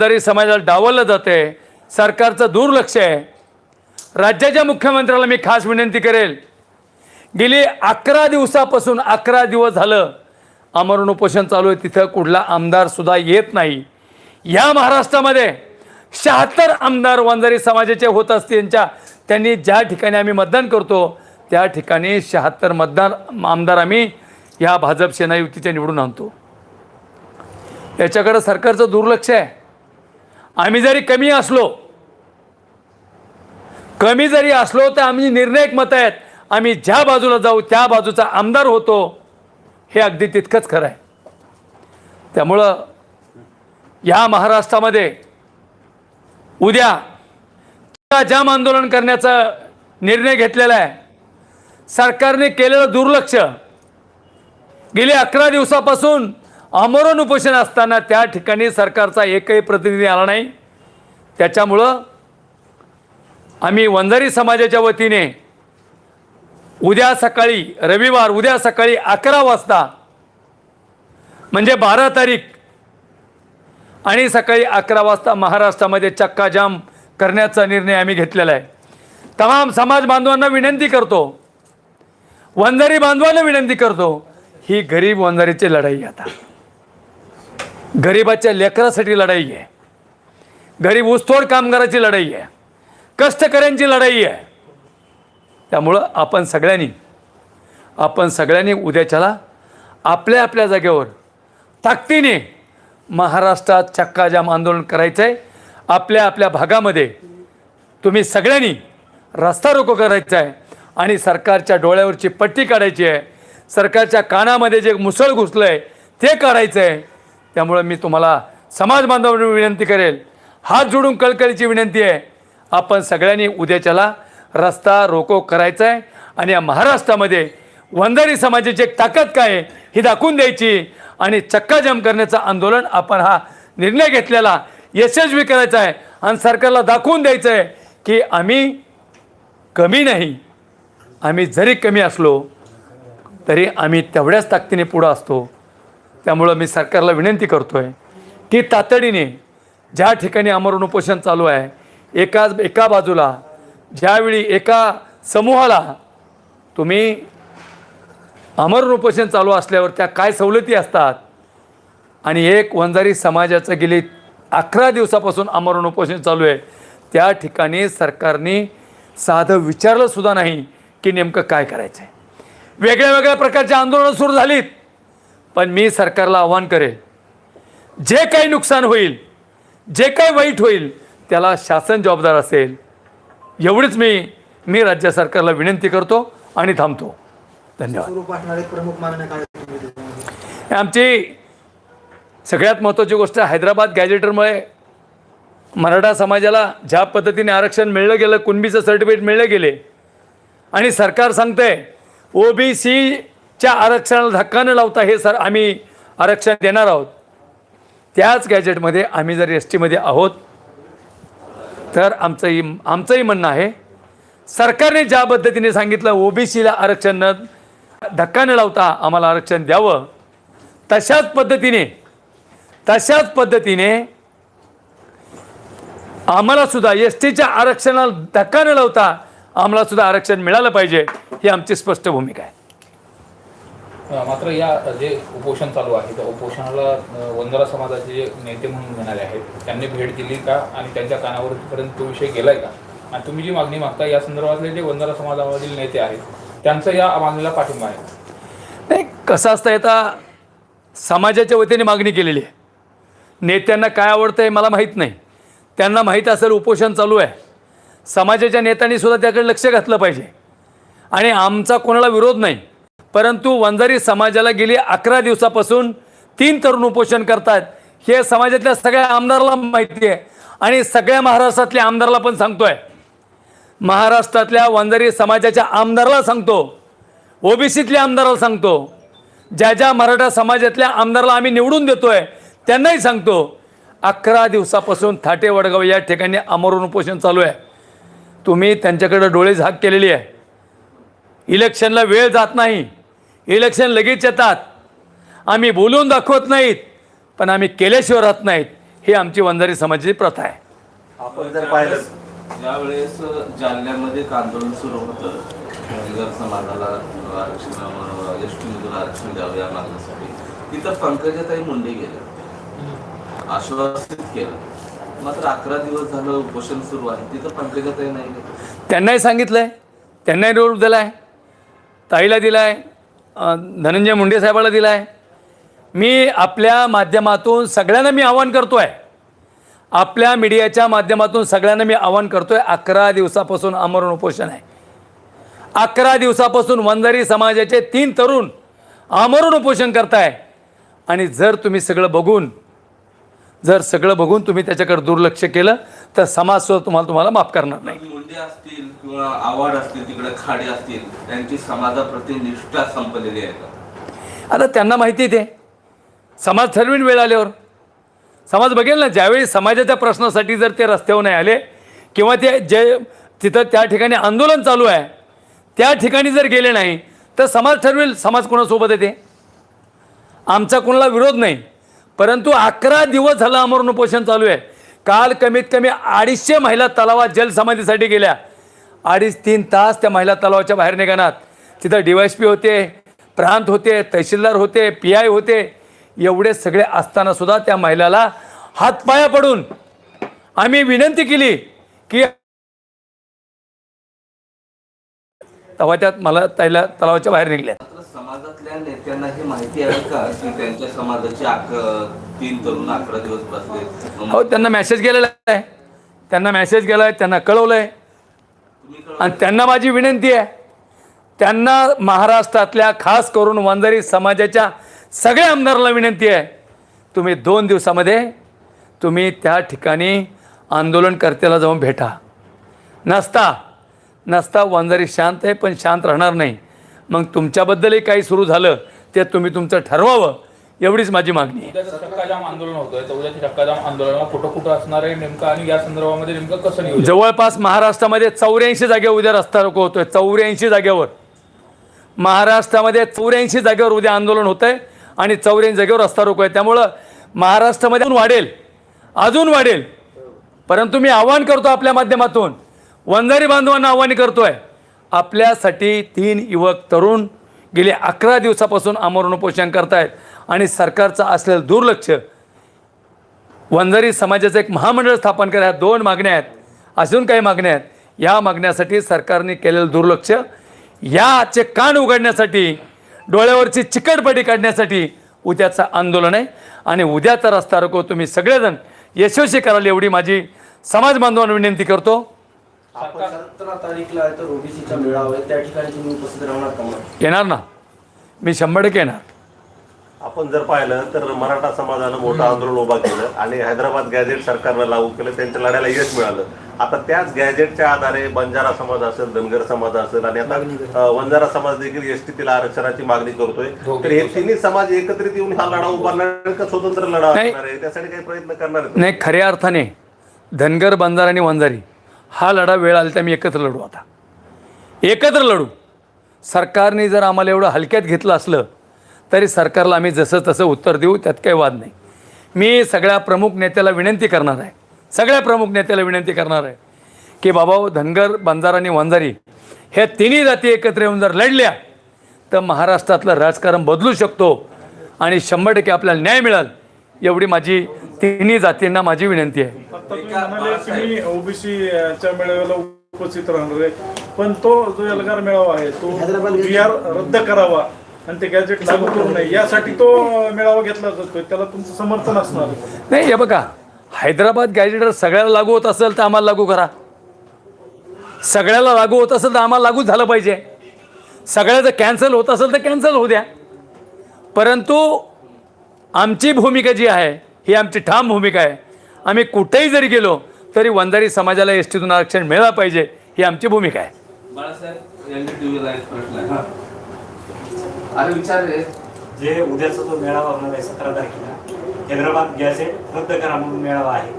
जरी समाजाला डावललं जाते सरकारचं दुर्लक्ष आहे. राज्याच्या मुख्यमंत्र्याला मी खास विनंती करेल गेली अकरा दिवसापासून अकरा दिवस झालं आमरण उपोषण चालू आहे तिथं कुठला आमदार सुद्धा येत नाही. या महाराष्ट्रामध्ये शहात्तर आमदार वंजारी समाजाचे होत असते त्यांच्या त्यांनी ज्या ठिकाणी आम्ही मतदान करतो त्या ठिकाणी शहात्तर मतदार आमदार आम्ही या भाजप सेना युतीच्या निवडून आणतो. याच्याकडं सरकारचं दुर्लक्ष आहे. आम्ही जरी कमी असलो कमी जरी असलो तर आम्ही निर्णायक मत आहेत. आम्ही ज्या बाजूला जाऊ त्या बाजूचा आमदार होतो हे अगदी तितकंच खरं आहे. त्यामुळं या महाराष्ट्रामध्ये उद्या जाम आंदोलन करण्याचा निर्णय घेतलेला आहे सरकारने केलेलं दुर्लक्ष गेली अकरा दिवसापासून आमरण उपोषण असताना त्या ठिकाणी सरकारचा एकही प्रतिनिधी आला नाही. त्याच्यामुळं आम्ही वंजारी समाजाच्या वतीने उद्या सकाळी रविवार उद्या सकाळी अकरा वाजता म्हणजे बारा तारीख आणि सकाळी अकरा वाजता महाराष्ट्रामध्ये चक्काजाम करण्याचा निर्णय आम्ही घेतलेला आहे. तमाम समाज बांधवांना विनंती करतो वंजारी बांधवांना विनंती करतो ही गरीब वंजारीची लढाई आता. गरिबाच्या लेकरासाठी लढाई आहे. गरीब ऊसतोड कामगाराची लढाई आहे. कष्टकऱ्यांची लढाई आहे. त्यामुळं आपण सगळ्यांनी आपण सगळ्यांनी उद्याच्याला आपल्या आपल्या जागेवर ताकदीने महाराष्ट्रात चक्काजाम आंदोलन करायचं आहे. आपल्या आपल्या भागामध्ये तुम्ही सगळ्यांनी रस्ता रोको करायचा आहे आणि सरकारच्या डोळ्यावरची पट्टी काढायची आहे. सरकारच्या कानामध्ये जे मुसळ घुसलं आहे ते काढायचं आहे. त्यामुळं मी तुम्हाला समाज बांधवांनी विनंती करेल. हात जोडून कळकळीची विनंती आहे. आपण सगळ्यांनी उद्याच्याला रस्ता रोको करायचा आहे आणि या महाराष्ट्रामध्ये वंधारी समाजाची एक ताकद काय आहे ही दाखवून द्यायची आणि चक्काजाम करण्याचं आंदोलन आपण हा निर्णय घेतलेला यशस्वी करायचा आहे आणि सरकारला दाखवून द्यायचं आहे की आम्ही कमी नाही. आम्ही जरी कमी असलो तरी आम्ही तेवढ्याच ताकदीने पुढं असतो. त्यामुळं मी सरकारला विनंती करतो आहे की तातडीने ज्या ठिकाणी आमरण उपोषण चालू आहे एकाच एका बाजूला ज्यावेळी एका समूहाला तुम्ही आमरण उपोषण चालू असल्यावर त्या काय सवलती असतात आणि एक वंजारी समाजाचं गेली अकरा दिवसापासून आमरण उपोषण चालू आहे त्या ठिकाणी सरकारने साधं विचारलंसुद्धा नाही की नेमकं काय करायचं आहे वेगळ्या वेगळ्या प्रकारची आंदोलनं सुरू झालीत. पण मी सरकारला आव्हान करेल. जे काही नुकसान होईल जे काही वाईट होईल त्याला शासन जबाबदार असेल. एवढीच मी मी राज्य सरकारला विनंती करतो आणि थांबतो. धन्यवाद? आमची सगळ्यात महत्त्वाची गोष्ट हैदराबाद गॅजेटरमुळे मराठा समाजाला ज्या पद्धतीने आरक्षण मिळलं गेलं कुणबीचं सर्टिफिकेट मिळले गेले आणि सरकार सांगतंय ओ च्या आरक्षणाला धक्का न लावता हे सर आम्ही आरक्षण देणार आहोत. त्याच गॅजेटमध्ये आम्ही जर एस टीमध्ये आहोत तर आमचंही आमचंही म्हणणं आहे सरकारने ज्या पद्धतीने सांगितलं ओ बी सीला आरक्षण न धक्का न लावता आम्हाला आरक्षण द्यावं तशाच पद्धतीने तशाच पद्धतीने आम्हाला सुद्धा एस टीच्या आरक्षणाला धक्का न लावता आम्हाला सुद्धा आरक्षण मिळालं पाहिजे ही आमची स्पष्ट भूमिका आहे. मात्र या जे उपोषण चालू आहे त्या उपोषणाला अ, वंजारा समाजाचे जे नेते म्हणून मिळाले आहेत त्यांनी भेट दिली का आणि त्यांच्या कानावरपर्यंत तो विषय गेलाय का? आणि तुम्ही जी मागणी मागता या संदर्भातले जे वंजारा समाजामधील नेते आहेत त्यांचं या मागणीला पाठिंबा आहे. नाही कसं असतं आता समाजाच्या वतीने मागणी केलेली आहे. नेत्यांना काय आवडतं आहे मला माहीत नाही. त्यांना माहीत असेल उपोषण चालू आहे. समाजाच्या नेत्यांनी सुद्धा त्याकडे लक्ष घातलं पाहिजे. आणि आमचा कोणाला विरोध नाही. परंतु वंजारी समाजाला गेली अकरा दिवसापासून तीन तरुण उपोषण करतात हे समाजातल्या सगळ्या आमदाराला माहिती आहे. आणि सगळ्या महाराष्ट्रातल्या आमदाराला पण सांगतोय. महाराष्ट्रातल्या वंजारी समाजाच्या आमदाराला सांगतो. ओबीसीतल्या आमदाराला सांगतो. ज्या ज्या मराठा समाजातल्या आमदाराला आम्ही निवडून देतोय त्यांनाही सांगतो. अकरा दिवसापासून थाटे वडगाव या ठिकाणी अमरून उपोषण चालू आहे. तुम्ही त्यांच्याकडे डोळे झाक केलेली आहे. इलेक्शनला वेळ जात नाही. इलेक्शन लगेच येतात. आम्ही बोलून दाखवत नाहीत पण आम्ही केल्याशिवाय राहत नाहीत. ही आमची वंजारी समाजाची प्रथा आहे. आपण जर पाहिलं. यावेळेस जालन्यामध्ये एक आंदोलन सुरू होतं. धनगर समाजाला आरक्षण एस आरक्षण द्यावं या मागणीसाठी. तिथं पंकजाताई मुंडे गेल्या आश्वासित केलं. मात्र अकरा दिवस झालं उपोषण सुरू आहे. तिथं पंकजाताई नाही. त्यांनाही सांगितलं आहे त्यांनाही निरोप दिला आहे ताईला दिला आहे अं, धनंजय मुंडे साहेबाला दिला आहे मी आपल्या माध्यमातून सगळ्यांना मी आवाहन करतो आहे आपल्या मीडियाच्या माध्यमातून सगळ्यांना मी आवाहन करतो आहे अकरा दिवसापासून आमरण उपोषण आहे. अकरा दिवसापासून वंजारी समाजाचे तीन तरुण आमरण उपोषण करताय. आणि जर तुम्ही सगळं बघून जर सगळं बघून तुम्ही त्याच्याकडे दुर्लक्ष केलं तर समाज सुद्धा तुम्हाला तुम्हाला माफ करणार नाही. मुंडे असतील किंवा आव्हाड असतील तिकडे खाडे असतील त्यांची समाजाप्रती निष्ठा संपलेली आहे. आता त्यांना माहिती आहे ते. समाज ठरवीन वेळ आल्यावर. समाज बघेल ना ज्यावेळी समाजाच्या प्रश्नासाठी जर ते रस्त्यावर नाही आले किंवा ते जे तिथं त्या ठिकाणी आंदोलन चालू आहे त्या ठिकाणी जर गेले नाही तर समाज ठरवेल समाज कोणासोबत आहे ते. आमचा कोणाला विरोध नाही. परंतु अकरा दिवस झालं अमरण उपोषण चालू आहे. काल कमीत कमी अडीचशे महिला तलावात जलसमाधीसाठी गेल्या. अडीच तीन तास त्या महिला तलावाच्या बाहेर निघाणार तिथं डी वाय पी होते प्रांत होते तहसीलदार होते पी आय होते. एवढे सगळे असताना सुद्धा त्या महिलाला हातपाया पडून आम्ही विनंती केली की तेव्हा त्यात मला त्याला तलावाच्या बाहेर निघल्या समाजातल्या नेत्यांना ही माहिती आहे का की त्यांच्या समाजाचे तीन तरुण अकरा दिवस बसले? हो त्यांना मेसेज गेलेला आहे. त्यांना मेसेज गेला आहे त्यांना कळवलं आहे. आणि त्यांना माझी विनंती आहे त्यांना महाराष्ट्रातल्या खास करून वंजारी समाजाच्या सगळ्या आमदाराला विनंती आहे तुम्ही दोन दिवसामध्ये तुम्ही त्या ठिकाणी आंदोलनकर्त्याला जाऊन भेटा. नसता नसता वंजारी शांत आहे पण शांत राहणार नाही. मग तुमच्याबद्दलही काही सुरू झालं ते तुम्ही तुमचं ठरवावं एवढीच माझी मागणी आहे. आंदोलन उद्याच्या आंदोलनाला कुठं कुठं असणार आहे नेमकं आणि या संदर्भामध्ये नेमकं कसं नियोजन? जवळपास महाराष्ट्रामध्ये चौऱ्याऐंशी जागेवर उद्या रस्ता रोको होतोय चौऱ्याऐंशी जागेवर. महाराष्ट्रामध्ये चौऱ्याऐंशी जागेवर उद्या आंदोलन होत आहे आणि चौऱ्याऐंशी जागेवर रस्ता रोको आहे. त्यामुळं महाराष्ट्रामध्ये वाढेल अजून वाढेल. परंतु मी आव्हान करतो आपल्या माध्यमातून वंजारी बांधवांना आव्हान करतोय आपल्यासाठी तीन युवक तरुण गेले अकरा दिवसापासून आमरण उपोषण करतायत. आणि सरकारचं असलेलं दुर्लक्ष वंजारी समाजाचं एक महामंडळ स्थापन करा ह्या दोन मागण्या आहेत. अजून काही मागण्या आहेत. या मागण्यासाठी सरकारने केलेलं दुर्लक्ष याचे कान उघडण्यासाठी डोळ्यावरची चिकटपटी काढण्यासाठी उद्याचं आंदोलन आहे. आणि उद्याचा रस्ता रोको तुम्ही सगळेजण. यशस्वी कराल एवढी माझी समाज बांधवांना विनंती करतो. आपण सतरा तारीखला आहे तर ओबीसीचा मेळावा आहे. त्या ठिकाणी तुम्ही उपस्थित राहणार का मग? येणार ना. मी शंभर टक्के येणार. आपण जर पाहिलं तर मराठा समाजानं मोठं आंदोलन उभा केलं आणि हैदराबाद गॅजेट सरकारनं लागू केलं. त्यांच्या लढ्याला यश मिळालं. आता त्याच गॅजेटच्या आधारे बंजारा समाज असेल धनगर समाज असेल आणि आता अं, वंजारा समाज देखील एस टी आरक्षणाची मागणी करतोय. तर हे तिन्ही समाज एकत्रित येऊन हा लढा उभारणार का स्वतंत्र लढा नाही. असणार आहे? त्यासाठी काही प्रयत्न करणार आहेत नाही खऱ्या अर्थाने धनगर बंजार आणि वंजारी हा लढा वेळ आला तर मी एकत्र लढू आता. एकत्र लढू. सरकारने जर आम्हाला एवढं हलक्यात घेतलं असलं तरी सरकारला आम्ही जसं तसं उत्तर देऊ त्यात काही वाद नाही. मी सगळ्या प्रमुख नेत्याला विनंती करणार आहे. सगळ्या प्रमुख नेत्याला विनंती करणार आहे की बाबा हो, धनगर बंजारा आणि वंजारी ह्या तिन्ही जाती एकत्र येऊन जर लढल्या तर महाराष्ट्रातलं राजकारण बदलू शकतो आणि शंभर टक्के आपल्याला न्याय मिळेल. एवढी माझी तिन्ही जातींना माझी विनंती आहे. ओबीसीच्या मेळाव्याला उपस्थित राहणार आहे. पण तो जो एल्गार मेळावा आहे तो हैदराबाद बी आर रद्द करावा आणि ते गॅजेट लागू करू नये यासाठी तो मेळावा घेतला जातोय त्याला तुमचं समर्थन असणार. नाही हे बघा हैदराबाद गॅजेटर सगळ्याला लागू होत असेल तर आम्हाला लागू करा. सगळ्याला लागू होत असेल तर आम्हाला लागू झालं पाहिजे. सगळ्याचं कॅन्सल होत असेल तर कॅन्सल होऊ द्या. परंतु आमची भूमिका जी आहे ही आमची ठाम भूमिका आहे. आम्ही कुठेही जरी गेलो तरी वंजारी समाजाला एस टीतून आरक्षण मिळालं पाहिजे ही आमची भूमिका आहे. हा. जे उद्याचा जो मेळावा होणार आहे सतरा तारखेला हैदराबाद गॅझेट रद्द करा म्हणून मेळावा आहे.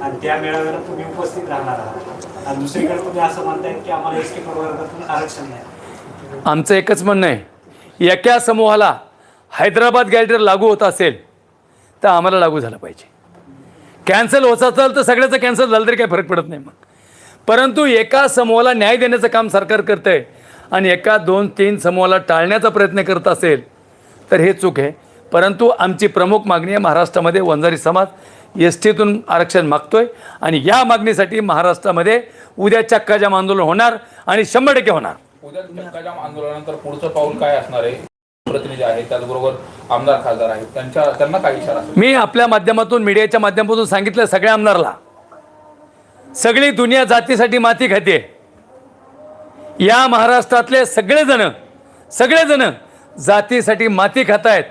आणि त्या मेळाव्याला तुम्ही उपस्थित राहणार आहात. आणि दुसरीकडे तुम्ही असं म्हणताय की आम्हाला एस टी प्रवर्गातून आरक्षण नाही. आमचं एकच म्हणणं आहे एका समूहाला हैदराबाद गॅलेटर लागू होत असेल तर आम्हाला लागू झालं पाहिजे. कॅन्सल होत असेल तर सगळ्याचं कॅन्सल झालं तरी काही फरक पडत नाही मग. परंतु एका समूहाला न्याय देण्याचं काम सरकार करतं आहे आणि एका दोन तीन समूहाला टाळण्याचा प्रयत्न करत असेल तर हे चूक आहे. परंतु आमची प्रमुख मागणी आहे महाराष्ट्रामध्ये वंजारी समाज एस टीतून आरक्षण मागतो आहे आणि या मागणीसाठी महाराष्ट्रामध्ये उद्या चक्काजाम आंदोलन होणार आणि शंभर टक्के होणार. उद्या चक्काजाम आंदोलनानंतर पुढचं पाऊल काय असणार आहे? प्रतिनिधी आहेत त्याचबरोबर आमदार खासदार आहेत. त्यांच्या त्यांना काय इशारा? मी आपल्या माध्यमातून मीडियाच्या माध्यमातून सांगितलं सगळ्या आमदारला. सगळी दुनिया जातीसाठी माती खाते. या महाराष्ट्रातले सगळेजण सगळेजण जातीसाठी माती खातायत.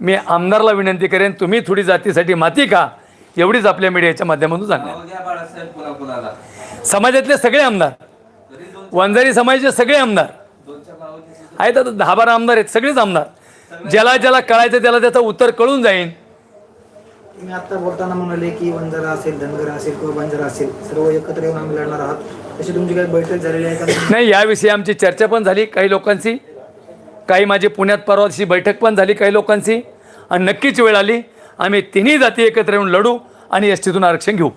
मी आमदारला विनंती करेन तुम्ही थोडी जातीसाठी माती खा एवढीच आपल्या मीडियाच्या माध्यमातून सांगणार. समाजातले सगळे आमदार वंजारी समाजाचे सगळे आमदार आहेत आता दहा बारा आमदार आहेत सगळेच आमदार. ज्याला ज्याला कळायचं त्याला त्याचं उत्तर कळून जाईन. तुम्ही आता बोलताना म्हणाले की वंजारा असेल धनगर असेल किंवा बंजारा असेल सर्व एकत्र येऊन आम्ही लढणार आहात. तशी तुमची काही बैठक झालेली आहे का? नाही याविषयी आमची चर्चा पण झाली काही लोकांची काही माझी पुण्यात परवाची बैठक पण झाली काही लोकांची आणि नक्कीच वेळ आली. आम्ही तिन्ही जाती एकत्र येऊन लढू आणि एस टीतून आरक्षण घेऊ.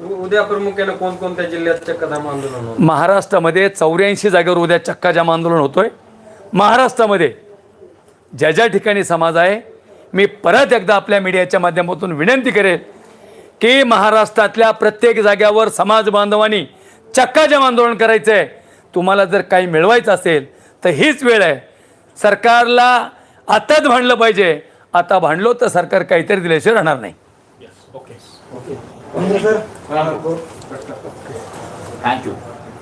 उद्या प्रामुख्याने कोणकोणत्या जिल्ह्यात चक्काधाम आंदोलन होणार? महाराष्ट्रामध्ये चौऱ्याऐंशी जागेवर उद्या चक्काजाम आंदोलन होतोय. महाराष्ट्रामध्ये ज्या ज्या ठिकाणी समाज आहे मी परत एकदा आपल्या मीडियाच्या माध्यमातून विनंती करेल की महाराष्ट्रातल्या प्रत्येक जाग्यावर समाज बांधवांनी चक्काजाम आंदोलन करायचं आहे तुम्हाला जर काही मिळवायचं असेल तर हीच वेळ आहे. सरकारला आताच भांडलं पाहिजे. आता भांडलो तर सरकार काहीतरी दिल्याशिवाय राहणार नाही. Okay Vanjara sir thank you